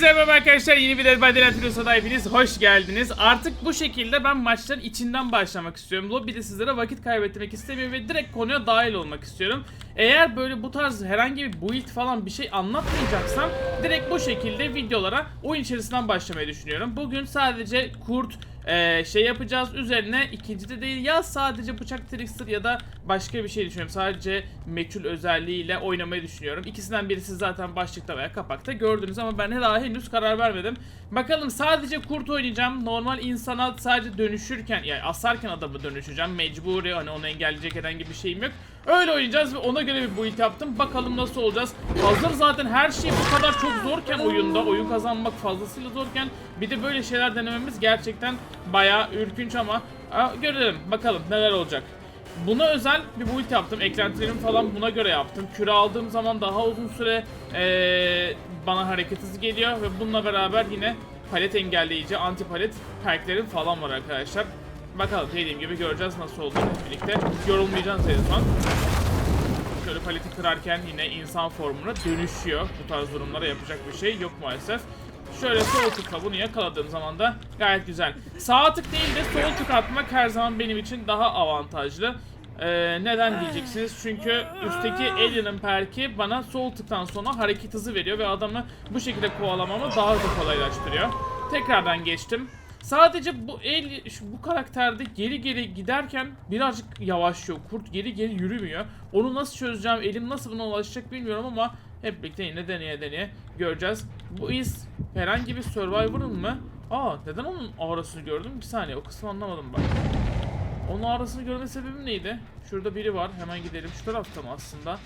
Hepinize merhaba arkadaşlar. Yeni bir Dead by Daylight videosuna hepiniz hoş geldiniz. Artık bu şekilde ben maçların içinden başlamak istiyorum. Lobby'de sizlere vakit kaybetmek istemiyorum ve direkt konuya dahil olmak istiyorum. Eğer böyle bu tarz herhangi bir build falan bir şey anlatmayacaksam direkt bu şekilde videolara oyun içerisinden başlamayı düşünüyorum. Bugün sadece kurt ee, şey yapacağız üzerine ikincide değil ya sadece bıçak trickster ya da başka bir şey düşünüyorum. Sadece meçhul özelliğiyle oynamayı düşünüyorum. İkisinden birisi zaten başlıkta veya kapakta gördünüz ama ben daha henüz karar vermedim. Bakalım sadece kurt oynayacağım. Normal insana sadece dönüşürken yani asarken adamı dönüşeceğim. Mecburi hani onu engelleyecek herhangi bir şeyim yok. Öyle oynayacağız ve ona göre bir build yaptım. Bakalım nasıl olacağız. Hazır zaten her şey bu kadar çok zorken oyunda, oyun kazanmak fazlasıyla zorken bir de böyle şeyler denememiz gerçekten bayağı ürkünç ama görelim bakalım neler olacak. Buna özel bir build yaptım. Eklentilerimi falan buna göre yaptım. Küre aldığım zaman daha uzun süre ee, bana hareket hızı geliyor ve bununla beraber yine palet engelleyici, anti palet perklerim falan var arkadaşlar. Bakalım dediğim gibi göreceğiz nasıl olduğunu birlikte. Yorulmayacağız en son. Şöyle paleti kırarken yine insan formuna dönüşüyor. Bu tarz durumlara yapacak bir şey yok maalesef. Şöyle sol tıkla bunu yakaladığım zaman da gayet güzel. Sağ tık değil de sol tık atmak her zaman benim için daha avantajlı. Ee, neden diyeceksiniz? Çünkü üstteki Alien'ın perki bana sol tıktan sonra hareket hızı veriyor ve adamı bu şekilde kovalamamı daha da kolaylaştırıyor. Tekrardan geçtim. Sadece bu el şu, bu karakterde geri geri giderken birazcık yavaşlıyor. Kurt geri geri yürümüyor. Onu nasıl çözeceğim, elim nasıl buna ulaşacak bilmiyorum ama hep birlikte yine deneye deneye göreceğiz. Bu iz herhangi bir Survivor'ın mı? Aa neden onun aurasını gördüm? Bir saniye o kısmı anlamadım bak. Onun aurasını görme sebebim neydi? Şurada biri var. Hemen gidelim. Şu tarafta mı aslında?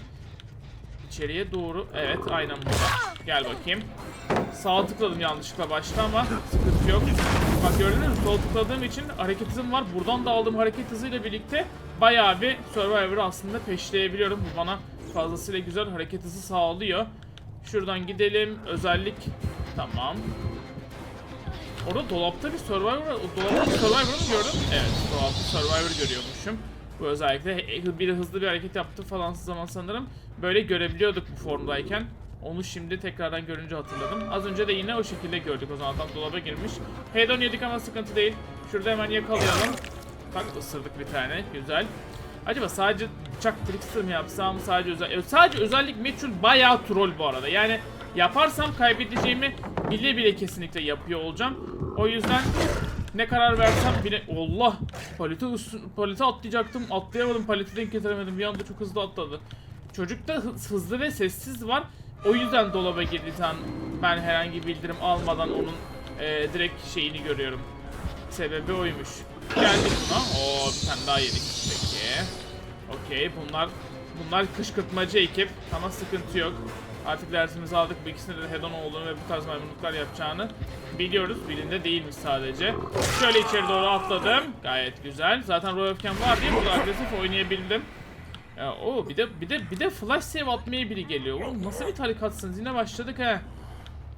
İçeriye doğru. Evet aynen burada. Gel bakayım. Sağ tıkladım yanlışlıkla başta ama sıkıntı yok. Bak gördünüz mü? Sol tıkladığım için hareket hızım var. Buradan da aldığım hareket hızıyla birlikte bayağı bir Survivor'ı aslında peşleyebiliyorum. Bu bana fazlasıyla güzel hareket hızı sağlıyor. Şuradan gidelim. Özellik. Tamam. Orada dolapta bir Survivor, dolapta bir Survivor mı gördüm? Evet, dolapta Survivor görüyormuşum. Bu özellikle biri hızlı bir hareket yaptı falan zaman sanırım. Böyle görebiliyorduk bu formdayken. Onu şimdi tekrardan görünce hatırladım. Az önce de yine o şekilde gördük o zaman tam dolaba girmiş. Head yedik ama sıkıntı değil. Şurada hemen yakalayalım. Bak ısırdık bir tane. Güzel. Acaba sadece bıçak trickster mi yapsam sadece özel... Sadece özellik meçhul bayağı troll bu arada. Yani yaparsam kaybedeceğimi bile bile kesinlikle yapıyor olacağım. O yüzden ne karar versem bile... Allah! Paleti, üstün- paleti atlayacaktım. Atlayamadım. Paleti denk getiremedim. Bir anda çok hızlı atladı. Çocukta hı- hızlı ve sessiz var. O yüzden dolaba girdi sen ben herhangi bildirim almadan onun e, direkt şeyini görüyorum. Sebebi oymuş. Geldik buna. Oo bir tane daha yedik. Peki. Okey bunlar bunlar kışkırtmacı ekip ama sıkıntı yok. Artık dersimizi aldık. Bu ikisinde de hedon olduğunu ve bu tarz maymunluklar yapacağını biliyoruz. Birinde değilmiş sadece. Şöyle içeri doğru atladım. Gayet güzel. Zaten Roy Öfken var diye burada agresif oynayabildim. Ya o bir de bir de bir de flash save atmaya biri geliyor. Oğlum nasıl bir tarikatsınız? Yine başladık ha.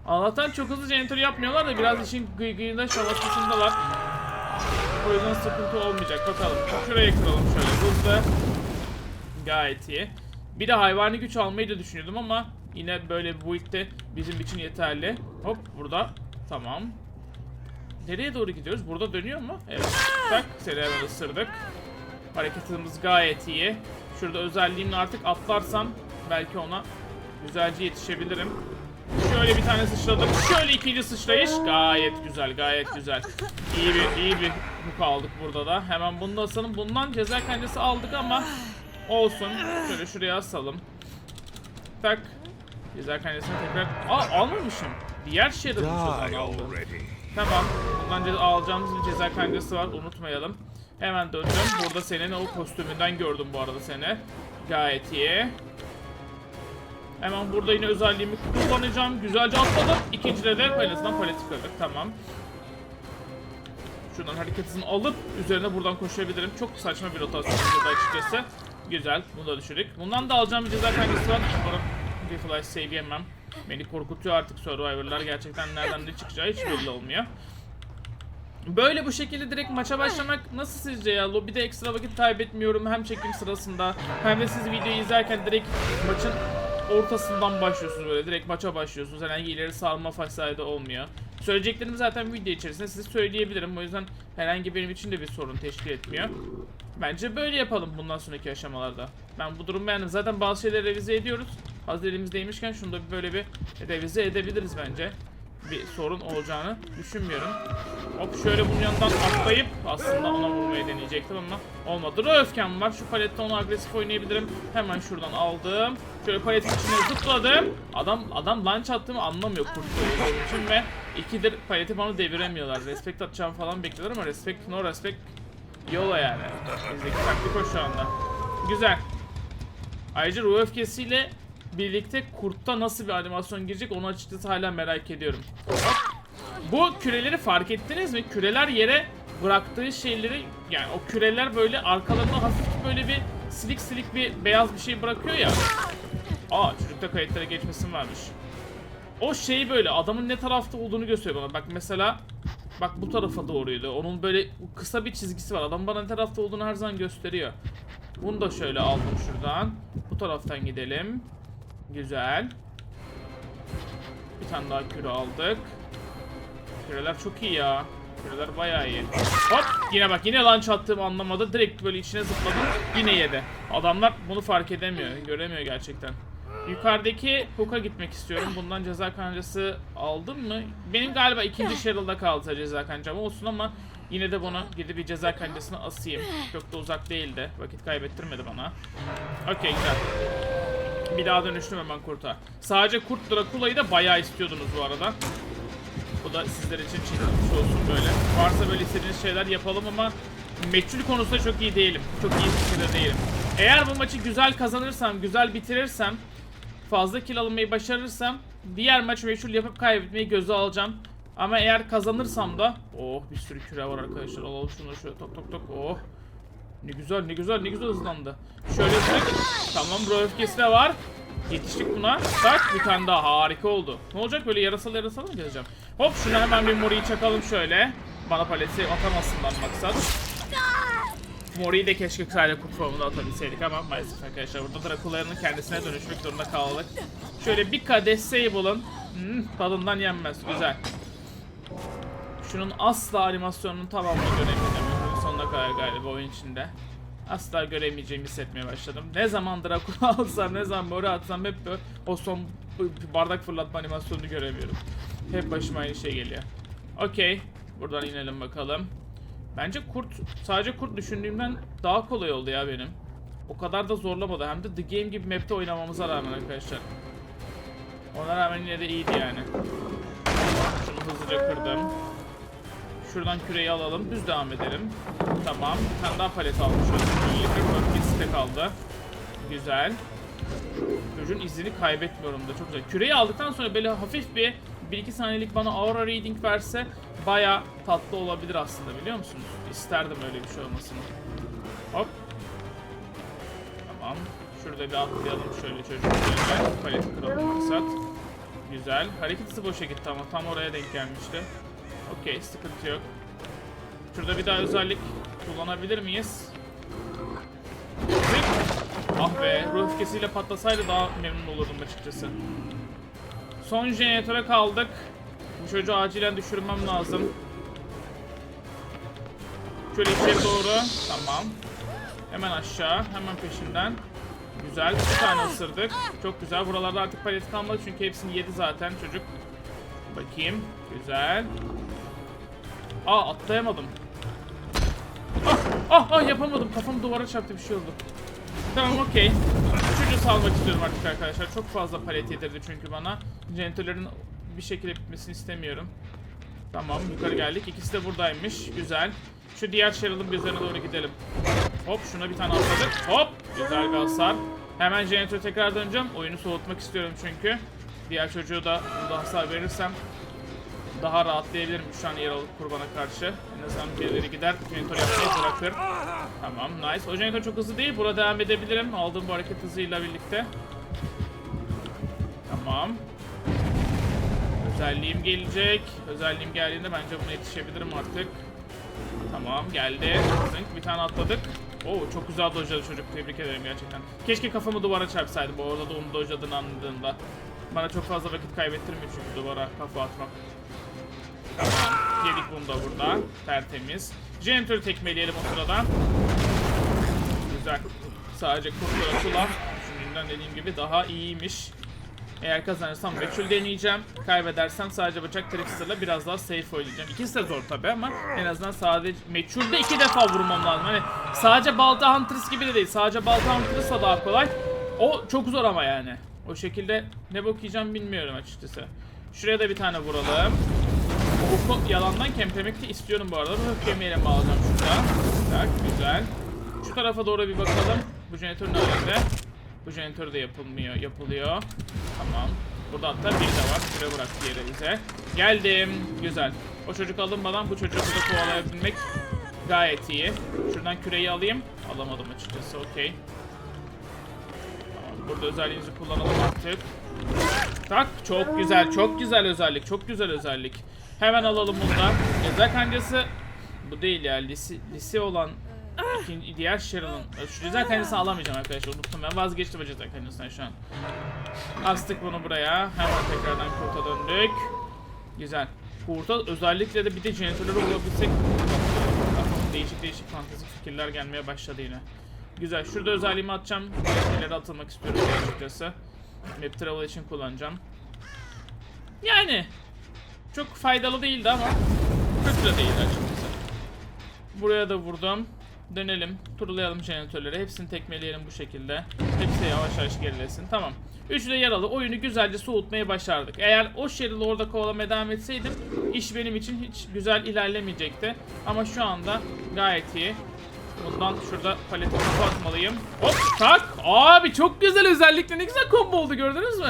Allah'tan çok hızlı janitor yapmıyorlar da biraz işin gıy gıyında şavasısındalar. O yüzden sıkıntı olmayacak. Bakalım. Şuraya kıralım şöyle hızlı. Gayet iyi. Bir de hayvani güç almayı da düşünüyordum ama yine böyle bir build'de bizim için yeterli. Hop burada. Tamam. Nereye doğru gidiyoruz? Burada dönüyor mu? Evet. Bak seni hemen ısırdık. Hareketimiz gayet iyi. Şurada özelliğimle artık atlarsam belki ona güzelce yetişebilirim. Şöyle bir tane sıçradık. Şöyle ikinci sıçrayış. Gayet güzel, gayet güzel. İyi bir iyi bir hook aldık burada da. Hemen bunu da asalım. Bundan ceza kancası aldık ama olsun. Şöyle şuraya asalım. Tak. Ceza kancasını tekrar... Aa almamışım. Diğer şerif Die aldım. already. Tamam. Bundan ce- alacağımız bir ceza kancası var. Unutmayalım. Hemen döndüm. Burada senin o kostümünden gördüm bu arada seni. Gayet iyi. Hemen burada yine özelliğimi kullanacağım. Güzelce atladım. İkincide de en azından paleti kırdık. Tamam. Şuradan hareket hızını alıp üzerine buradan koşabilirim. Çok saçma bir rotasyon burada açıkçası. Güzel. Bunu da düşürdük. Bundan da alacağım bir ceza kancası var. Umarım bir flash save yemem. Beni korkutuyor artık Survivor'lar. Gerçekten nereden ne çıkacağı hiç belli olmuyor. Böyle bu şekilde direkt maça başlamak nasıl sizce ya? Lobide ekstra vakit kaybetmiyorum hem çekim sırasında hem de siz videoyu izlerken direkt maçın ortasından başlıyorsunuz böyle direkt maça başlıyorsunuz. Herhangi ileri sarma fasayda olmuyor. Söyleyeceklerimi zaten video içerisinde size söyleyebilirim. O yüzden herhangi benim için de bir sorun teşkil etmiyor. Bence böyle yapalım bundan sonraki aşamalarda. Ben bu durumu beğendim. Zaten bazı şeyleri revize ediyoruz. Hazır elimizdeymişken şunu da böyle bir revize edebiliriz bence. Bir sorun olacağını düşünmüyorum. Hop şöyle bunun yanından atlayıp aslında ona vurmayı deneyecektim ama olmadı. Dur öfkem var. Şu palette onu agresif oynayabilirim. Hemen şuradan aldım. Şöyle paletin içine zıpladım. Adam adam launch attığımı anlamıyor kurt olduğu için ve ikidir paleti bana deviremiyorlar. Respect atacağım falan bekliyorlar ama respect no respect yola yani. Bizdeki taktik o şu anda. Güzel. Ayrıca ruh öfkesiyle birlikte kurtta nasıl bir animasyon girecek onu açıkçası hala merak ediyorum. Bu küreleri fark ettiniz mi? Küreler yere bıraktığı şeyleri yani o küreler böyle arkalarına hafif böyle bir silik silik bir beyaz bir şey bırakıyor ya. Aa çocukta kayıtlara geçmesin varmış. O şey böyle adamın ne tarafta olduğunu gösteriyor bana. Bak mesela bak bu tarafa doğruydu. Onun böyle kısa bir çizgisi var. Adam bana ne tarafta olduğunu her zaman gösteriyor. Bunu da şöyle aldım şuradan. Bu taraftan gidelim. Güzel. Bir tane daha küre aldık. Küreler çok iyi ya. Küreler bayağı iyi. Hop yine bak yine launch attığımı anlamadı. Direkt böyle içine zıpladım. Yine yedi. Adamlar bunu fark edemiyor. Göremiyor gerçekten. Yukarıdaki hook'a gitmek istiyorum. Bundan ceza kancası aldım mı? Benim galiba ikinci Cheryl'da kaldı ceza kancam olsun ama yine de bunu gidip bir ceza kancasına asayım. Çok da uzak değildi. Vakit kaybettirmedi bana. Okey güzel. Bir daha dönüştüm hemen kurta. Sadece kurt Drakula'yı da bayağı istiyordunuz bu arada. Bu da sizler için çizilmiş olsun böyle. Varsa böyle istediğiniz şeyler yapalım ama meçhul konusunda çok iyi değilim. Çok iyi fikirde değilim. Eğer bu maçı güzel kazanırsam, güzel bitirirsem, fazla kill almayı başarırsam diğer maç meçhul yapıp kaybetmeyi göze alacağım. Ama eğer kazanırsam da oh bir sürü küre var arkadaşlar. Alalım şunu şöyle tok tok tok. Oh. Ne güzel ne güzel ne güzel hızlandı. Şöyle sık. Tamam bro öfkesi de var. Yetiştik buna. Bak bir tane daha harika oldu. Ne olacak böyle yarasal yarasal mı gezeceğim? Hop şuna hemen bir moriyi çakalım şöyle. Bana paleti atamazsından maksat. Mori'yi de keşke sadece kurt formunda atabilseydik ama maalesef arkadaşlar burada Drakula'nın kendisine dönüşmek zorunda kaldık. Şöyle bir kadeh Sable'ın hmm, tadından yenmez. Güzel. Şunun asla animasyonunun tamamını göremeyeceğim. Sonuna kadar galiba oyun içinde. Asla göremeyeceğimi hissetmeye başladım. Ne zaman Dracula alsam, ne zaman Mori atsam hep o son bardak fırlatma animasyonunu göremiyorum. Hep başıma aynı şey geliyor. Okey. Buradan inelim bakalım. Bence kurt, sadece kurt düşündüğümden daha kolay oldu ya benim. O kadar da zorlamadı. Hem de The Game gibi map'te oynamamıza rağmen arkadaşlar. Ona rağmen yine de iyiydi yani. Şunu hızlıca kırdım. Şuradan küreyi alalım. Düz devam edelim. Tamam. Bir palet almışız. Böylelikle bölgesi de kaldı. Güzel. Çocuğun izini kaybetmiyorum da çok güzel. Küreyi aldıktan sonra böyle hafif bir 1-2 saniyelik bana aura reading verse baya tatlı olabilir aslında biliyor musunuz? İsterdim öyle bir şey olmasını. Hop. Tamam. Şurada bir atlayalım şöyle çocuk üzerine. Paleti kıralım maksat. Güzel. Hareket hızı boşa gitti ama tam oraya denk gelmişti. Okey sıkıntı yok. Şurada bir daha özellik kullanabilir miyiz? Zık. Ah be ruh öfkesiyle patlasaydı daha memnun olurdum açıkçası. Son jeneratöre kaldık. Bu çocuğu acilen düşürmem lazım. Şöyle içeri doğru. Tamam. Hemen aşağı. Hemen peşinden. Güzel. Bir tane ısırdık. Çok güzel. Buralarda artık palet kalmadı çünkü hepsini yedi zaten çocuk. Bakayım. Güzel. Aa atlayamadım. Ah ah yapamadım. Kafam duvara çarptı bir şey oldu. Tamam okey. Çocuğu salmak istiyorum artık arkadaşlar. Çok fazla palet yedirdi çünkü bana. Jeneratörlerin bir şekilde bitmesini istemiyorum. Tamam yukarı geldik. İkisi de buradaymış. Güzel. Şu diğer bir üzerine doğru gidelim. Hop şuna bir tane atladık. Hop. Güzel bir hasar. Hemen jeneratöre tekrar döneceğim. Oyunu soğutmak istiyorum çünkü. Diğer çocuğu da burada hasar verirsem daha rahatlayabilirim şu an yer alıp kurbana karşı. En azından birileri gider, jeneratör yapmayı bırakır. Tamam, nice. O jeneratör çok hızlı değil. Burada devam edebilirim. Aldığım bu hareket hızıyla birlikte. Tamam. Özelliğim gelecek. Özelliğim geldiğinde bence buna yetişebilirim artık. Tamam, geldi. Zınk, bir tane atladık. Oo çok güzel dojladı çocuk. Tebrik ederim gerçekten. Keşke kafamı duvara çarpsaydım. Orada da onu dojladığını anladığında. Bana çok fazla vakit kaybettirmiyor çünkü duvara kafa atmak. Tamam. Yedik bunu da burada. Tertemiz. Jeneratörü tekmeleyelim o sırada. Güzel. Sadece kurtlara tula. Düşündüğümden dediğim gibi daha iyiymiş. Eğer kazanırsam meçhul deneyeceğim. Kaybedersem sadece bıçak trickster'la biraz daha safe oynayacağım. İkisi de zor tabi ama en azından sadece meçhulde iki defa vurmam lazım. Hani sadece balta huntress gibi de değil. Sadece balta huntress da daha kolay. O çok zor ama yani. O şekilde ne bok yiyeceğim bilmiyorum açıkçası. Şuraya da bir tane vuralım. Oku yalandan kemplemek de istiyorum bu arada. Bu öfkemeyle mi şurada? Tak güzel. Şu tarafa doğru bir bakalım. Bu jeneratör nerede? Bu jeneratör de yapılmıyor, yapılıyor. Tamam. Burada hatta biri de var. Şuraya bırak diğeri bize. Geldim. Güzel. O çocuk alınmadan bu çocuğu burada kovalayabilmek gayet iyi. Şuradan küreyi alayım. Alamadım açıkçası. Okey. Burada özelliğimizi kullanalım artık. Tak. Çok güzel. Çok güzel özellik. Çok güzel özellik. Hemen alalım bunu da. Ceza kancası. Bu değil ya. Lisi, lisi olan ikinci, diğer Cheryl'ın. Şu ceza kancasını alamayacağım arkadaşlar. Unuttum ben. Vazgeçtim ceza kancasından şu an. Astık bunu buraya. Hemen tekrardan kurta döndük. Güzel. Kurta özellikle de bir de jeneratörleri Kafama değişik değişik fantastik fikirler gelmeye başladı yine. Güzel. Şurada özelliğimi atacağım. İleri atılmak istiyorum açıkçası. Map travel için kullanacağım. Yani çok faydalı değildi ama kötü de değil açıkçası. Buraya da vurdum. Dönelim. Turlayalım jeneratörleri. Hepsini tekmeleyelim bu şekilde. Hepsi yavaş yavaş gerilesin. Tamam. Üçü de yaralı. Oyunu güzelce soğutmayı başardık. Eğer o Cheryl'ı orada kovalamaya devam etseydim iş benim için hiç güzel ilerlemeyecekti. Ama şu anda gayet iyi. Bundan şurada paleti kafa atmalıyım. Hop tak. Abi çok güzel özellikle ne güzel combo oldu gördünüz mü?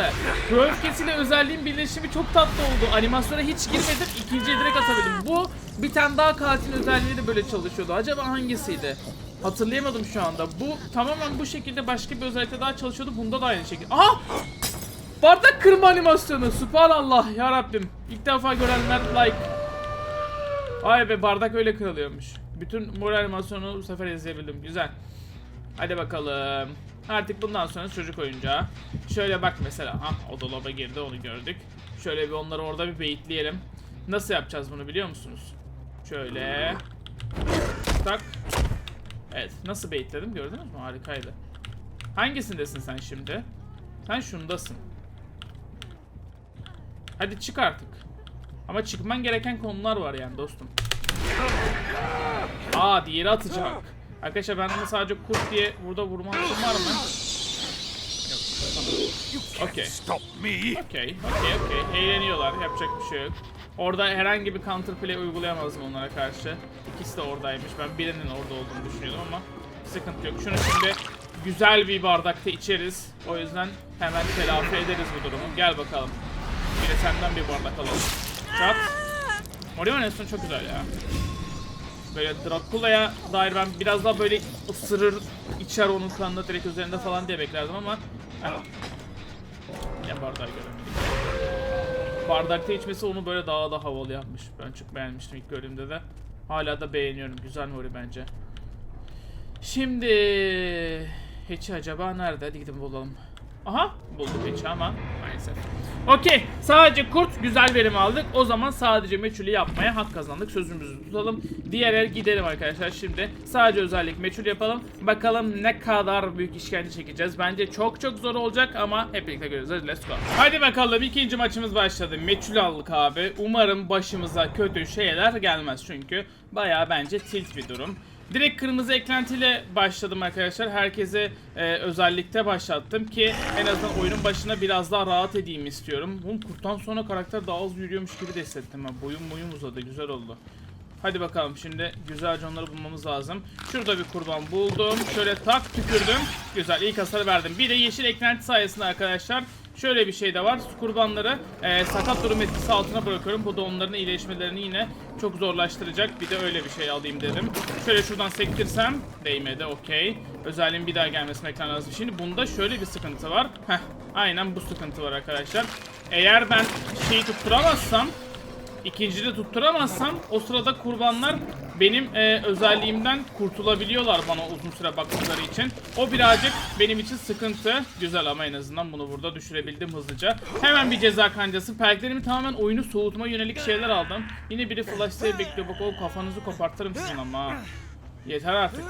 Bu öfkesiyle özelliğin birleşimi çok tatlı oldu. Animasyona hiç girmedim. ikinciye direkt atabildim. Bu bir tane daha katil özelliği de böyle çalışıyordu. Acaba hangisiydi? Hatırlayamadım şu anda. Bu tamamen bu şekilde başka bir özellikle daha çalışıyordu. Bunda da aynı şekilde. Aha! Bardak kırma animasyonu. Subhanallah ya Rabbim. İlk defa görenler like. Ay be bardak öyle kırılıyormuş. Bütün moral animasyonu bu sefer izleyebildim. Güzel. Hadi bakalım. Artık bundan sonra çocuk oyuncağı. Şöyle bak mesela. Ha o dolaba girdi onu gördük. Şöyle bir onları orada bir beyitleyelim. Nasıl yapacağız bunu biliyor musunuz? Şöyle. Tak. Evet nasıl beyitledim gördünüz mü? Harikaydı. Hangisindesin sen şimdi? Sen şundasın. Hadi çık artık. Ama çıkman gereken konular var yani dostum. Aa diğeri atacak. Arkadaşlar ben bunu sadece kurt diye burada vurma hakkım var mı? Okey. Okey. Okey. Okey. Eğleniyorlar. Yapacak bir şey yok. Orada herhangi bir counter play uygulayamazdım onlara karşı. İkisi de oradaymış. Ben birinin orada olduğunu düşünüyordum ama sıkıntı yok. Şunu şimdi güzel bir bardakta içeriz. O yüzden hemen telafi ederiz bu durumu. Gel bakalım. Bir de senden bir bardak alalım. Çat. Mori animasyonu çok güzel ya. Böyle Dracula'ya dair ben biraz daha böyle ısırır, içer onun kanını direkt üzerinde falan diye beklerdim ama. Ya bardağı göremedik. Bardakta içmesi onu böyle daha da havalı yapmış. Ben çok beğenmiştim ilk gördüğümde de. Hala da beğeniyorum. Güzel Mori bence. Şimdi Hatch'i acaba nerede? Hadi gidin bulalım. Aha bulduk Hatch'i ama maalesef. Okey sadece kurt güzel verim aldık. O zaman sadece meçhulü yapmaya hak kazandık. Sözümüzü tutalım. Diğer el gidelim arkadaşlar şimdi. Sadece özellik meçhul yapalım. Bakalım ne kadar büyük işkence çekeceğiz. Bence çok çok zor olacak ama hep birlikte göreceğiz. Let's go. Hadi bakalım ikinci maçımız başladı. Meçhul aldık abi. Umarım başımıza kötü şeyler gelmez çünkü baya bence tilt bir durum. Direkt kırmızı eklentiyle başladım arkadaşlar. Herkese e, özellikle başlattım ki en azından oyunun başına biraz daha rahat edeyim istiyorum. Oğlum kurttan sonra karakter daha az yürüyormuş gibi de hissettim ben. Boyum boyum uzadı. Güzel oldu. Hadi bakalım şimdi güzelce onları bulmamız lazım. Şurada bir kurban buldum. Şöyle tak tükürdüm. Güzel ilk hasarı verdim. Bir de yeşil eklenti sayesinde arkadaşlar şöyle bir şey de var. Kurbanları e, sakat durum etkisi altına bırakıyorum. Bu da onların iyileşmelerini yine çok zorlaştıracak. Bir de öyle bir şey alayım dedim. Şöyle şuradan sektirsem değmedi okey. Özelliğin bir daha gelmesine ekran lazım. Şimdi bunda şöyle bir sıkıntı var. Heh, aynen bu sıkıntı var arkadaşlar. Eğer ben şeyi tutturamazsam İkincide tutturamazsam o sırada kurbanlar benim e, özelliğimden kurtulabiliyorlar bana uzun süre baktıkları için. O birazcık benim için sıkıntı. Güzel ama en azından bunu burada düşürebildim hızlıca. Hemen bir ceza kancası. Perklerimi tamamen oyunu soğutma yönelik şeyler aldım. Yine biri flash save bekliyor. Bak o kafanızı kopartırım sizin ama. Yeter artık.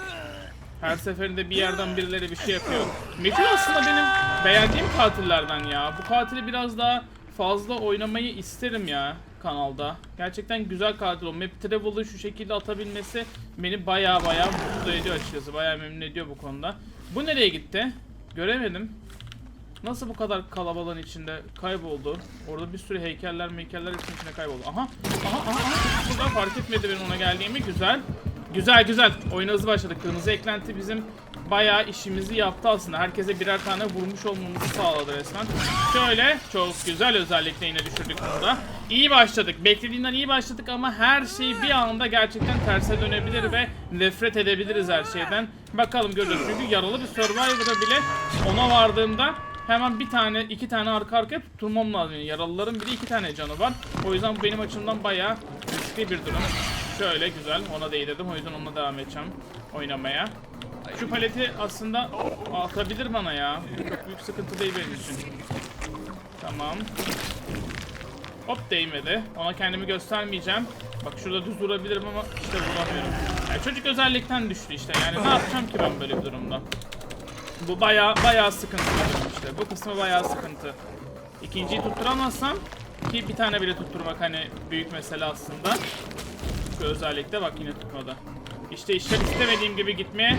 Her seferinde bir yerden birileri bir şey yapıyor. Metin aslında benim beğendiğim katillerden ya. Bu katili biraz daha fazla oynamayı isterim ya kanalda. Gerçekten güzel katil o. Map Travel'ı şu şekilde atabilmesi beni baya baya mutlu ediyor açıkçası. Baya memnun ediyor bu konuda. Bu nereye gitti? Göremedim. Nasıl bu kadar kalabalığın içinde kayboldu? Orada bir sürü heykeller meykeller hepsinin içinde kayboldu. Aha! Aha! Aha! aha. Burada fark etmedi benim ona geldiğimi. Güzel. Güzel güzel. Oyuna hızlı başladık. Kırmızı eklenti bizim bayağı işimizi yaptı aslında. Herkese birer tane vurmuş olmamızı sağladı resmen. Şöyle çok güzel özellikle yine düşürdük bunu da. İyi başladık. Beklediğinden iyi başladık ama her şey bir anda gerçekten terse dönebilir ve nefret edebiliriz her şeyden. Bakalım göreceğiz. Çünkü yaralı bir Survivor'a bile ona vardığımda hemen bir tane, iki tane arka arkaya tutturmam lazım. Yani yaralıların bile iki tane canı var. O yüzden bu benim açımdan bayağı riskli bir durum. Şöyle güzel ona değdirdim o yüzden onunla devam edeceğim oynamaya. Şu paleti aslında atabilir bana ya. Çok büyük sıkıntı değil benim için. Tamam. Hop değmedi. Ona kendimi göstermeyeceğim. Bak şurada düz durabilirim ama işte vuramıyorum. Yani çocuk özellikten düştü işte. Yani ne yapacağım ki ben böyle bir durumda? Bu baya baya sıkıntı işte. Bu kısmı baya sıkıntı. İkinciyi tutturamazsam ki bir tane bile tutturmak hani büyük mesele aslında. Şu özellikle bak yine tutmadı. İşte işler istemediğim gibi gitmeye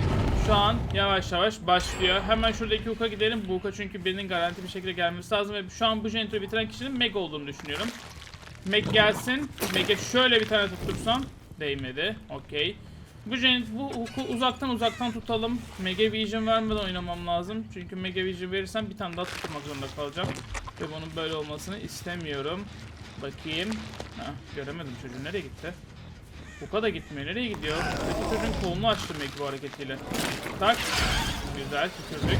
şu an yavaş yavaş başlıyor. Hemen şuradaki hook'a gidelim. Bu hook'a çünkü birinin garanti bir şekilde gelmesi lazım ve şu an bu jenerator'u bitiren kişinin Meg olduğunu düşünüyorum. Meg gelsin. Meg'e şöyle bir tane tuttursam değmedi. Okey. Bu jenerat bu hook'u uzaktan uzaktan tutalım. Meg'e vision vermeden oynamam lazım. Çünkü Meg'e vision verirsem bir tane daha tutmak zorunda kalacağım. Ve bunun böyle olmasını istemiyorum. Bakayım. Heh, göremedim çocuğu nereye gitti? Buka da gitmiyor. Nereye gidiyor? Çocuğun kolunu açtım belki bu hareketiyle. Tak. Güzel tükürdük.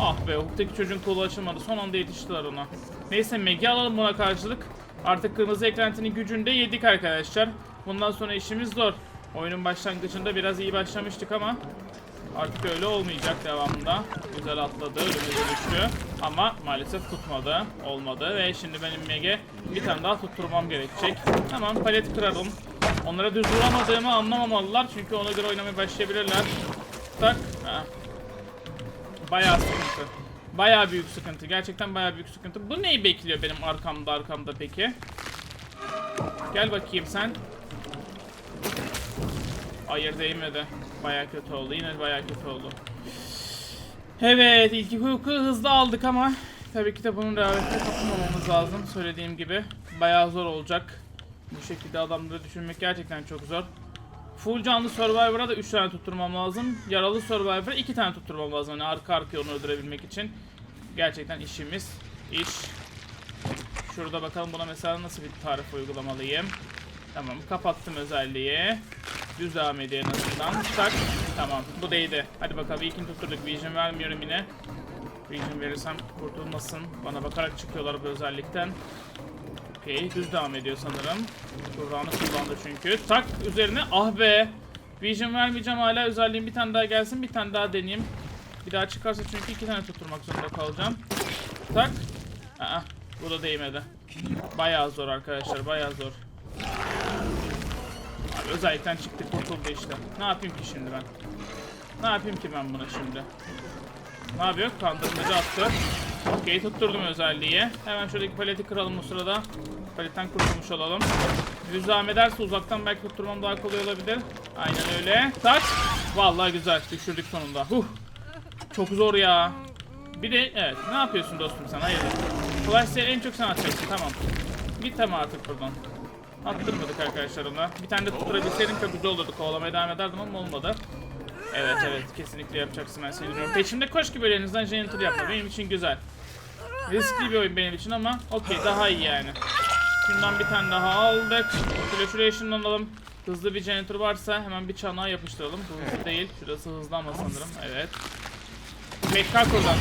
Ah be Hook'taki çocuğun kolu açılmadı. Son anda yetiştiler ona. Neyse Meg'i alalım buna karşılık. Artık kırmızı eklentinin gücünü de yedik arkadaşlar. Bundan sonra işimiz zor. Oyunun başlangıcında biraz iyi başlamıştık ama artık öyle olmayacak devamında. Güzel atladı, önümüze düştü. Ama maalesef tutmadı, olmadı ve şimdi benim Meg'e bir tane daha tutturmam gerekecek. Tamam palet kıralım. Onlara düz vuramadığımı anlamamalılar çünkü ona göre oynamaya başlayabilirler. Tak. Ha. Bayağı sıkıntı. Bayağı büyük sıkıntı. Gerçekten bayağı büyük sıkıntı. Bu neyi bekliyor benim arkamda arkamda peki? Gel bakayım sen. Hayır değmedi. Bayağı kötü oldu. Yine bayağı kötü oldu. Evet ilk hukuku hızlı aldık ama tabii ki de bunun rehavetine kapılmamamız lazım. Söylediğim gibi bayağı zor olacak. Bu şekilde adamları düşünmek gerçekten çok zor. Full canlı Survivor'a da 3 tane tutturmam lazım. Yaralı Survivor'a 2 tane tutturmam lazım. Yani arka arkaya onu öldürebilmek için. Gerçekten işimiz iş. Şurada bakalım buna mesela nasıl bir tarif uygulamalıyım. Tamam kapattım özelliği. Düz devam ediyor en azından. Tak. Tamam bu değdi. Hadi bakalım ilkini tutturduk. Vision vermiyorum yine. Vision verirsem kurtulmasın. Bana bakarak çıkıyorlar bu özellikten. Okey düz devam ediyor sanırım. Kurbanı kullandı çünkü. Tak üzerine ah be. Vision vermeyeceğim hala özelliğim bir tane daha gelsin bir tane daha deneyeyim. Bir daha çıkarsa çünkü iki tane tutturmak zorunda kalacağım. Tak. Aa, bu da değmedi. Bayağı zor arkadaşlar bayağı zor. Abi özellikten çıktı kurtuldu işte. Ne yapayım ki şimdi ben? Ne yapayım ki ben buna şimdi? Ne yapıyor? Kandırmacı attı. Okey tutturdum özelliği. Hemen şuradaki paleti kıralım bu sırada. Paletten kurtulmuş olalım. Düz devam ederse uzaktan belki tutturmam daha kolay olabilir. Aynen öyle. Tak. Vallahi güzel. Düşürdük sonunda. Huh. Çok zor ya. Bir de evet. Ne yapıyorsun dostum sen? Hayır. Flash sale en çok sen atacaksın. Tamam. Git ama artık buradan. Attırmadık arkadaşlar ona. Bir tane de tutturabilseydim çok güzel olurdu. Kovalamaya devam ederdim ama olmadı. Evet evet kesinlikle yapacaksın ben seni dinliyorum. Peşimde koş gibi elinizden janitor yapma. Benim için güzel. Riskli bir oyun benim için ama okey daha iyi yani. Şundan bir tane daha aldık. Şöyle ışınlanalım. Hızlı bir janitor varsa hemen bir çanağa yapıştıralım. Bu hızlı değil. Şurası hızlı ama sanırım. Evet. Meg kalk oradan.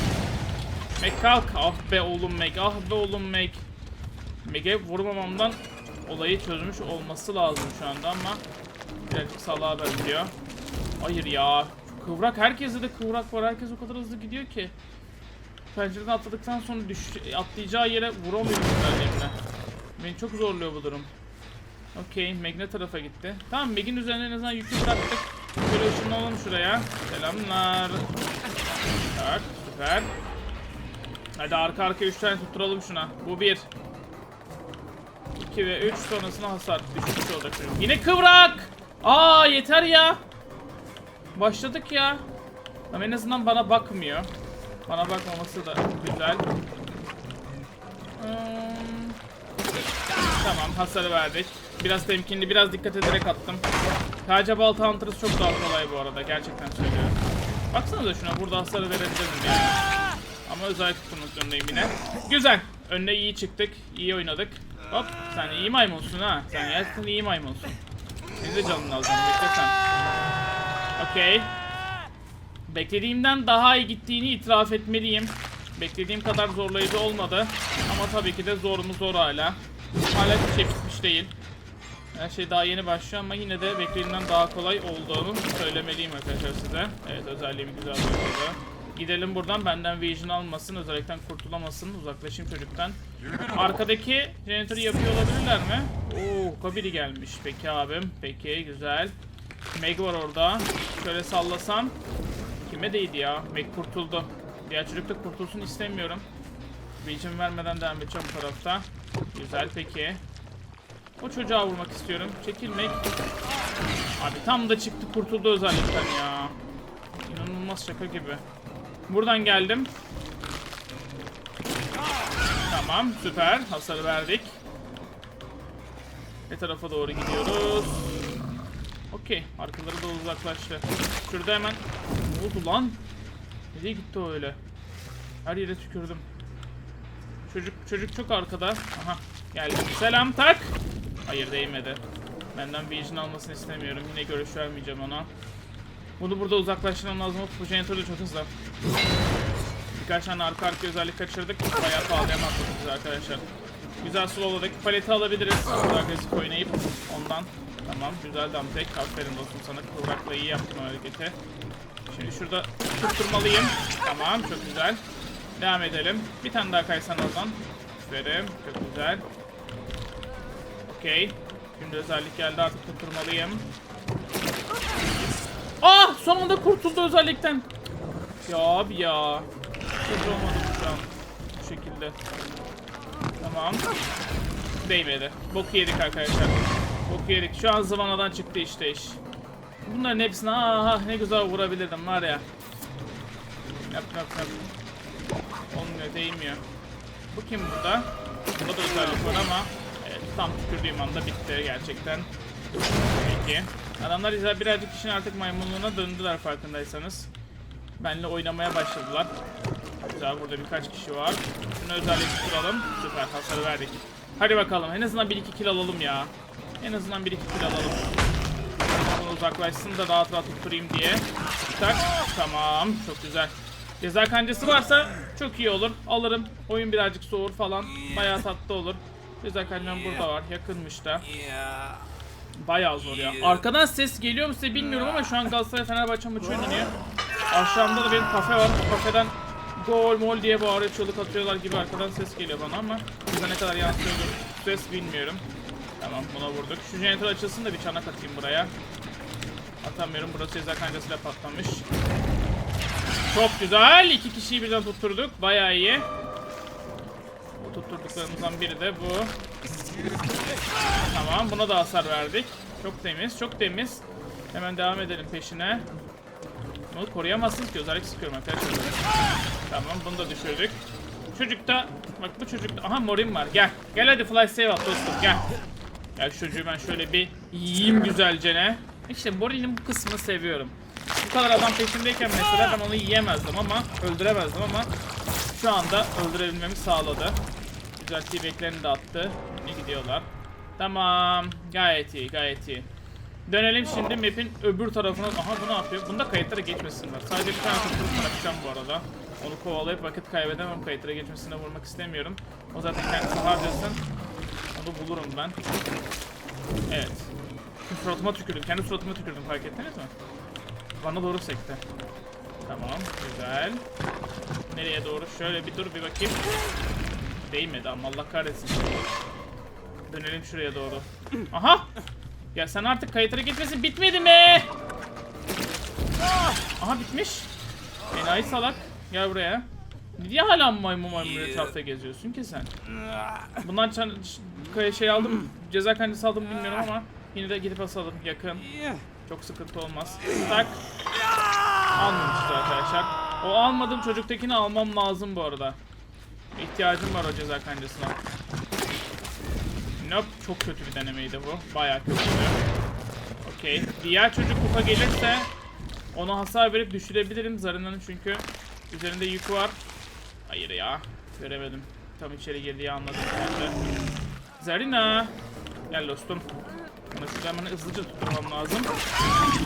Meg kalk. Ah be oğlum Meg. Ah be oğlum Meg. Meg'e vurmamamdan olayı çözmüş olması lazım şu anda ama birazcık salağa benziyor. Hayır ya. Kıvrak herkeste de kıvrak var. Herkes o kadar hızlı gidiyor ki. Pencereden atladıktan sonra düş atlayacağı yere vuramıyor üzerlerine. Beni çok zorluyor bu durum. Okey, Meg tarafa gitti? Tamam, Meg'in üzerine en azından yükü bıraktık. Şöyle ışınlanalım şuraya. Selamlar. Tak, süper. Hadi arka arka 3 tane tutturalım şuna. Bu 1. 2 ve 3 sonrasında hasar düşmüş olacak. Yine kıvrak! Aa yeter ya. Başladık ya. Ama en azından bana bakmıyor. Bana bakmaması da güzel. Hmm. Tamam hasarı verdik. Biraz temkinli, biraz dikkat ederek attım. Kaca Balta Hunter'ız çok daha kolay bu arada. Gerçekten söylüyorum. Baksanıza şuna burada hasarı verebilirim yani. Ama özel tutmak zorundayım yine. Güzel. Önüne iyi çıktık. iyi oynadık. Hop. Sen iyi maymunsun ha. Sen gerçekten iyi maymunsun. Senin de canını alacağım. Bekle. Okey. Beklediğimden daha iyi gittiğini itiraf etmeliyim. Beklediğim kadar zorlayıcı olmadı. Ama tabii ki de zor mu zor hala. Hala bir şey bitmiş değil. Her şey daha yeni başlıyor ama yine de beklediğimden daha kolay olduğunu söylemeliyim arkadaşlar size. Evet özelliğimi güzel oldu. Gidelim buradan benden vision almasın, özellikle kurtulamasın, uzaklaşayım çocuktan. Arkadaki jeneratörü yapıyor olabilirler mi? Oo, Kabiri gelmiş. Peki abim, peki güzel. Meg var orada. Şöyle sallasam. Kime değdi ya? Meg kurtuldu. Diğer çocuk da kurtulsun istemiyorum. Vision vermeden devam edeceğim bu tarafta. Güzel peki. O çocuğa vurmak istiyorum. Çekilmek. Abi tam da çıktı kurtuldu özellikten ya. İnanılmaz şaka gibi. Buradan geldim. Tamam süper. Hasarı verdik. Ne tarafa doğru gidiyoruz? Okey. Arkaları da uzaklaştı. Şurada hemen... Ne oldu lan? Nereye gitti o öyle? Her yere tükürdüm. Çocuk çocuk çok arkada. Aha geldi. Selam tak. Hayır değmedi. Benden vision almasını istemiyorum. Yine görüş vermeyeceğim ona. Bunu burada uzaklaştırmam lazım. Bu jeneratör de çok hızlı. Birkaç tane arka arka özellik kaçırdık. Bayağı pahalıya atladık arkadaşlar. Güzel slowladık. Paleti alabiliriz. Agresif oynayıp ondan. Tamam güzel dumptek. Aferin dostum sana. Kıvrakla iyi yaptın hareketi. Şimdi şurada tutturmalıyım. Tamam çok güzel. Devam edelim. Bir tane daha kaysan oradan. Aferin. Çok güzel. Okey. Şimdi özellik geldi artık tutturmalıyım. Ah! Son anda kurtuldu özellikten. Ya abi ya. Kötü olmadı şu an. Bu şekilde. Tamam. Değmedi. Boku yedik arkadaşlar. Boku yedik. Şu an zıvanadan çıktı işte iş. Bunların hepsini aha ne güzel vurabilirdim var ya. Yap yap yap. Olmuyor değmiyor. Bu kim burada? Burada da özellik var ama evet, tam tükürdüğüm anda bitti gerçekten. Peki. Adamlar ise birazcık işin artık maymunluğuna döndüler farkındaysanız. Benle oynamaya başladılar. Güzel burada birkaç kişi var. Şunu özellik kuralım. Süper hasarı verdik. Hadi bakalım en azından 1-2 kill alalım ya. En azından 1-2 kill alalım. Bunu uzaklaşsın da rahat rahat tutturayım diye. Tak. Tamam. Çok güzel. Ceza kancası varsa çok iyi olur. Alırım. Oyun birazcık soğur falan. Bayağı tatlı olur. Ceza kancam burada var. Yakınmış da. Bayağı zor ya. Arkadan ses geliyor mu size bilmiyorum ama şu an Galatasaray Fenerbahçe maçı oynanıyor. Aşağımda da benim kafe var. Kafeden gol mol diye bağırıyor çığlık atıyorlar gibi arkadan ses geliyor bana ama bize ne kadar yansıyordur ses bilmiyorum. Tamam buna vurduk. Şu jeneratör açılsın da bir çanak atayım buraya. Atamıyorum. Burası ceza kancasıyla patlamış. Çok güzel. İki kişiyi birden tutturduk. Bayağı iyi. Bu tutturduklarımızdan biri de bu. Tamam buna da hasar verdik. Çok temiz çok temiz. Hemen devam edelim peşine. Bunu koruyamazsınız ki özellik sıkıyorum arkadaşlar. Tamam bunu da düşürdük. Çocuk da bak bu çocuk aha morim var gel. Gel hadi fly save at dostum gel. Şu çocuğu ben şöyle bir yiyeyim güzelcene. İşte Morin'in bu kısmını seviyorum. Bu kadar adam peşimdeyken mesela ben onu yiyemezdim ama öldüremezdim ama şu anda öldürebilmemi sağladı. Güzel T-Back'lerini de attı. Ne gidiyorlar. Tamam. Gayet iyi, gayet iyi. Dönelim şimdi map'in öbür tarafına. Aha bu ne yapıyor? Bunda kayıtlara geçmesinler. Sadece bir tane tutturup bırakacağım bu arada. Onu kovalayıp vakit kaybedemem. Kayıtlara geçmesine vurmak istemiyorum. O zaten kendisi harcasın. Onu bulurum ben. Evet. Kim suratıma tükürdüm. Kendi suratıma tükürdüm fark ettiniz mi? Bana doğru sekti. Tamam güzel. Nereye doğru? Şöyle bir dur bir bakayım. Değmedi ama Allah kahretsin. Dönelim şuraya doğru. Aha! Ya sen artık kayıtlara gitmesin. Bitmedi mi? Aha bitmiş. Enayi salak. Gel buraya. Niye hala maymun maymun etrafta geziyorsun ki sen? Bundan çan- ş- şey aldım, ceza kancası aldım bilmiyorum ama yine de gidip asalım yakın. Çok sıkıntı olmaz. Tak. Almamışız arkadaşlar. O almadığım çocuktakini almam lazım bu arada. İhtiyacım var o ceza kancasına. Nope, çok kötü bir denemeydi bu. Bayağı kötü. Okey. Diğer çocuk kupa gelirse ona hasar verip düşürebilirim Zarina'nın çünkü üzerinde yük var. Hayır ya. Göremedim. Tam içeri girdiği anladım. Zarina. Gel dostum. Bunu şuradan hızlıca tutturmam lazım.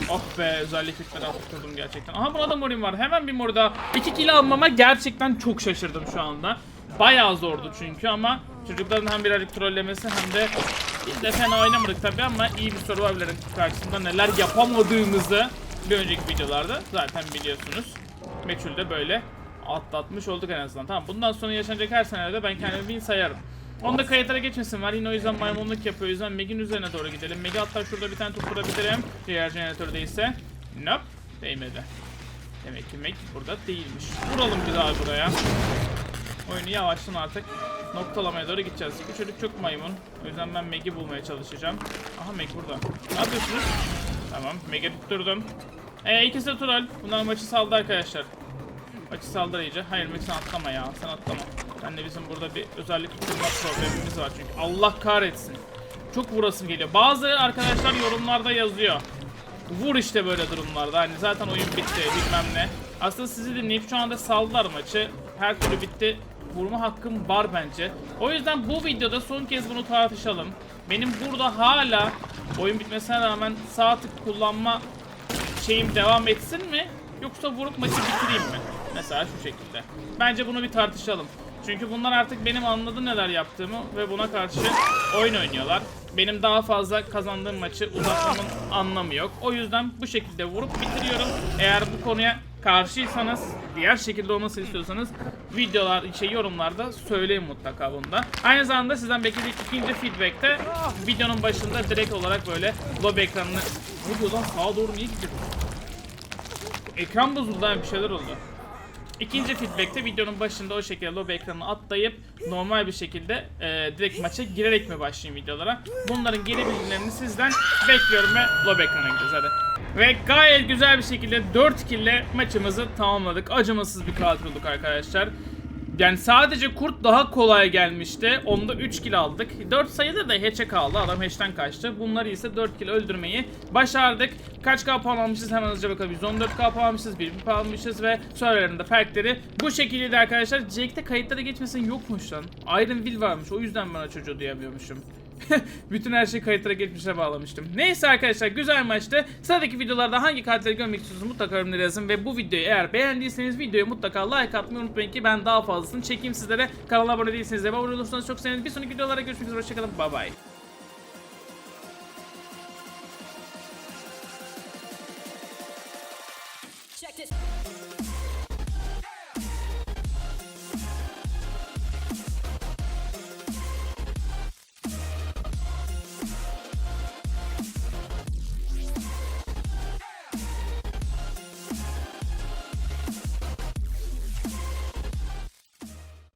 Oh be özellik yükleri tutturdum gerçekten. Aha buna da morim var. Hemen bir mor daha. 2 kill almama gerçekten çok şaşırdım şu anda. Bayağı zordu çünkü ama çocukların hem birazcık trollemesi hem de biz de fena oynamadık tabi ama iyi bir Survivor'ların karşısında neler yapamadığımızı bir önceki videolarda zaten biliyorsunuz. Meçhul'de böyle atlatmış olduk en azından. Tamam bundan sonra yaşanacak her senede ben kendimi win sayarım. Onda kayıtlara geçmesin var. Yine o yüzden maymunluk yapıyor. O yüzden Meg'in üzerine doğru gidelim. Meg'i hatta şurada bir tane tutturabilirim. Diğer jeneratörde ise. Nope. Değmedi. Demek ki Meg burada değilmiş. Vuralım bir daha buraya. Oyunu yavaştan artık noktalamaya doğru gideceğiz. Bu çocuk çok maymun. O yüzden ben Meg'i bulmaya çalışacağım. Aha Meg burada. Ne yapıyorsunuz? Tamam. Meg'i tutturdum. Eee ikisi de troll. Bunlar maçı saldı arkadaşlar. Maçı saldır iyice. Hayır Meg sen atlama ya. Sen atlama. Ben de bizim burada bir özellik tutturma problemimiz var çünkü. Allah kahretsin. Çok vurasım geliyor. Bazı arkadaşlar yorumlarda yazıyor. Vur işte böyle durumlarda. Hani zaten oyun bitti bilmem ne. Aslında sizi dinleyip şu anda saldılar maçı. Her türlü bitti. Vurma hakkım var bence. O yüzden bu videoda son kez bunu tartışalım. Benim burada hala oyun bitmesine rağmen sağ tık kullanma şeyim devam etsin mi? Yoksa vurup maçı bitireyim mi? Mesela şu şekilde. Bence bunu bir tartışalım. Çünkü bunlar artık benim anladı neler yaptığımı ve buna karşı oyun oynuyorlar. Benim daha fazla kazandığım maçı uzatmamın anlamı yok. O yüzden bu şekilde vurup bitiriyorum. Eğer bu konuya karşıysanız, diğer şekilde olmasını istiyorsanız videolar, şey yorumlarda söyleyin mutlaka bunda. Aynı zamanda sizden beklediğim ikinci feedback'te videonun başında direkt olarak böyle lob ekranını... Ne diyor lan sağa doğru niye gidiyor? Ekran bozuldu bir şeyler oldu. İkinci feedback'te videonun başında o şekilde lobi ekranını atlayıp normal bir şekilde e, direkt maça girerek mi başlayayım videolara? Bunların geri bildirimlerini sizden bekliyorum ve lobi ekranına gidiyoruz hadi. Ve gayet güzel bir şekilde 4 kill maçımızı tamamladık. Acımasız bir katil arkadaşlar. Yani sadece kurt daha kolay gelmişti. Onda 3 kill aldık. 4 sayıda da hatch'e kaldı. Adam hatch'ten kaçtı. Bunları ise 4 kill öldürmeyi başardık. Kaç k almışız hemen hızlıca bakalım. 114 k puan almışız. 1 puan almışız ve sonralarında perkleri bu şekildeydi arkadaşlar. Jake'de kayıtlara geçmesin yokmuş lan. Iron Will varmış. O yüzden bana çocuğu duyamıyormuşum. Bütün her şeyi kayıtlara geçmişe bağlamıştım. Neyse arkadaşlar güzel maçtı. Sıradaki videolarda hangi katilleri görmek istiyorsanız mutlaka yorumlara yazın. Ve bu videoyu eğer beğendiyseniz videoya mutlaka like atmayı unutmayın ki ben daha fazlasını çekeyim sizlere. Kanala abone değilseniz de abone olursanız çok seviniriz. Bir sonraki videolarda görüşmek üzere. Hoşçakalın. Bye bye.